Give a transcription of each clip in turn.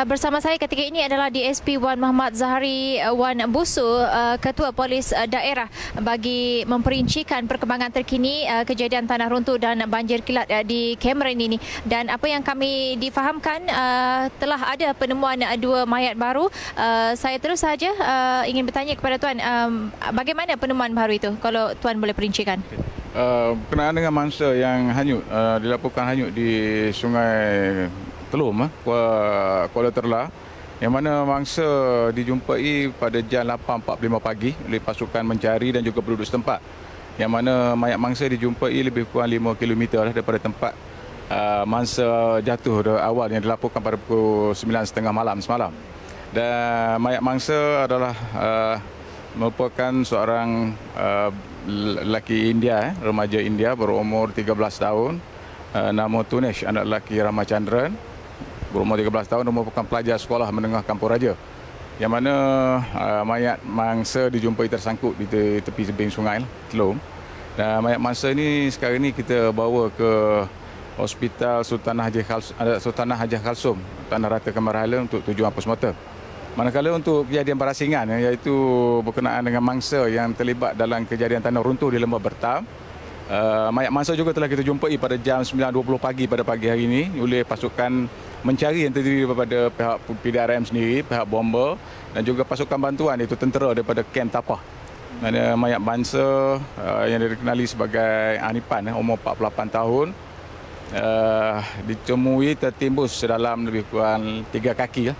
Bersama saya ketika ini adalah DSP Wan Muhammad Zahari uh, Wan Busu, uh, Ketua Polis uh, Daerah bagi memperincikan perkembangan terkini kejadian tanah runtuh dan banjir kilat di Cameron ini. Dan apa yang kami difahamkan telah ada penemuan dua mayat baru. Saya terus saja ingin bertanya kepada Tuan, um, bagaimana penemuan baru itu kalau Tuan boleh perincikan? Berkenaan dengan mangsa yang hanyut, dilaporkan hanyut di sungai Telum, eh, Kuala Terla yang mana mangsa dijumpai pada jam 8.45 pagi oleh pasukan mencari dan juga penduduk setempat. Yang mana mayat mangsa dijumpai lebih kurang 5 km lah daripada tempat uh, mangsa jatuh awal yang dilaporkan pada pukul 9.30 malam semalam. Dan mayat mangsa adalah uh, merupakan seorang uh, lelaki India, eh, remaja India berumur 13 tahun. Uh, nama Tunesh, anak lelaki Ramachandran berumur 13 tahun merupakan pelajar sekolah menengah Kampung Raja yang mana uh, mayat mangsa dijumpai tersangkut di tepi tebing sungai Telom. Dan mayat mangsa ini sekarang ini kita bawa ke Hospital Sultanah Haji Khalsum, uh, Sultanah Haji Khalsum Tanah Rata Kemarahala untuk tujuan postmortem. Manakala untuk kejadian berasingan iaitu berkenaan dengan mangsa yang terlibat dalam kejadian tanah runtuh di Lembah Bertam, Uh, mayat mangsa juga telah kita jumpai pada jam 9.20 pagi pada pagi hari ini oleh pasukan mencari yang terdiri daripada pihak PDRM sendiri, pihak bomber dan juga pasukan bantuan iaitu tentera daripada Kem Tapah. Mana mayat mangsa uh, yang dikenali sebagai Anipan, uh, umur 48 tahun, uh, ditemui tertimbus dalam lebih kurang 3 kaki. Uh,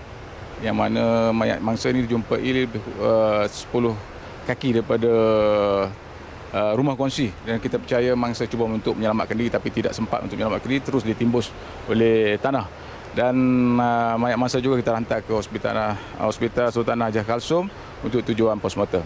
yang mana mayat mangsa ini dijumpai lebih uh, 10 kaki daripada Uh, rumah kongsi dan kita percaya mangsa cuba untuk menyelamatkan diri tapi tidak sempat untuk menyelamatkan diri terus ditimbus oleh tanah dan uh, mayat mangsa juga kita hantar ke hospital uh, hospital Sultan Hajah Kalsum untuk tujuan postmortem.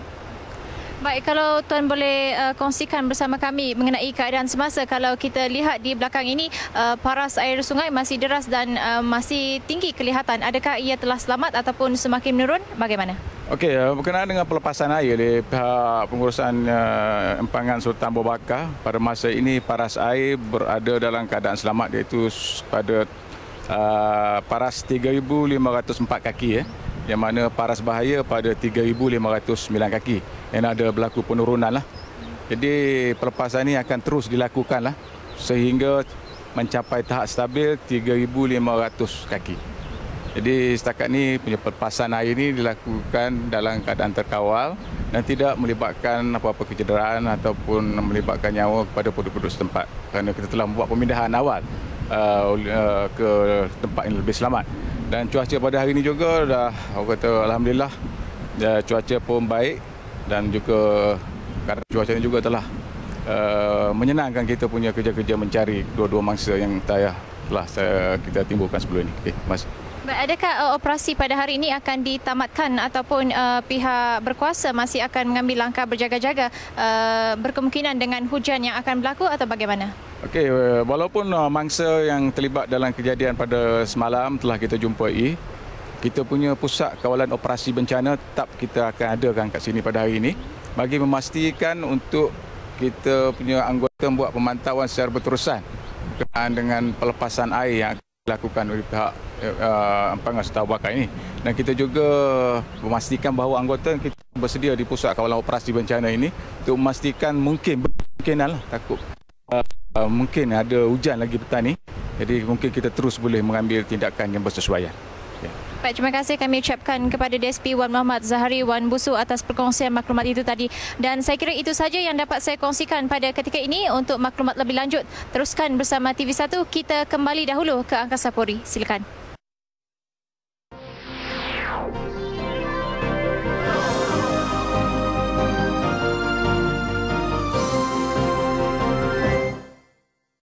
Baik, kalau tuan boleh uh, kongsikan bersama kami mengenai keadaan semasa kalau kita lihat di belakang ini uh, paras air sungai masih deras dan uh, masih tinggi kelihatan. Adakah ia telah selamat ataupun semakin menurun? Bagaimana? Okey, uh, berkenaan dengan pelepasan air oleh pihak pengurusan uh, empangan Sultan Abu Bakar, pada masa ini paras air berada dalam keadaan selamat iaitu pada uh, paras 3,504 kaki. Eh, yang mana paras bahaya pada 3,509 kaki. Yang ada berlaku penurunan lah. Jadi pelepasan ini akan terus dilakukan lah sehingga mencapai tahap stabil 3,500 kaki. Jadi setakat ini punya pelepasan air ini dilakukan dalam keadaan terkawal dan tidak melibatkan apa-apa kecederaan ataupun melibatkan nyawa kepada penduduk-penduduk setempat kerana kita telah membuat pemindahan awal uh, uh, ke tempat yang lebih selamat. Dan cuaca pada hari ini juga dah aku kata alhamdulillah ya, cuaca pun baik dan juga keadaan cuaca ini juga telah uh, menyenangkan kita punya kerja-kerja mencari dua-dua mangsa yang tayah telah saya, kita timbulkan sebelum ini. Terima kasih. Adakah uh, operasi pada hari ini akan ditamatkan ataupun uh, pihak berkuasa masih akan mengambil langkah berjaga-jaga uh, berkemungkinan dengan hujan yang akan berlaku atau bagaimana? Okey, uh, walaupun uh, mangsa yang terlibat dalam kejadian pada semalam telah kita jumpai, kita punya pusat kawalan operasi bencana tetap kita akan adakan kat sini pada hari ini bagi memastikan untuk kita punya anggota buat pemantauan secara berterusan berkenaan dengan pelepasan air yang akan dilakukan oleh pihak uh, Pangas Tahu Bakar ini. Dan kita juga memastikan bahawa anggota kita bersedia di pusat kawalan operasi bencana ini untuk memastikan mungkin mungkin lah takut Uh, mungkin ada hujan lagi petang ni. Jadi mungkin kita terus boleh mengambil tindakan yang bersesuaian. Ya. Baik, terima kasih kami ucapkan kepada DSP Wan Muhammad Zahari Wan Busu atas perkongsian maklumat itu tadi. Dan saya kira itu saja yang dapat saya kongsikan pada ketika ini untuk maklumat lebih lanjut. Teruskan bersama TV1, kita kembali dahulu ke Angkasa Puri. Silakan.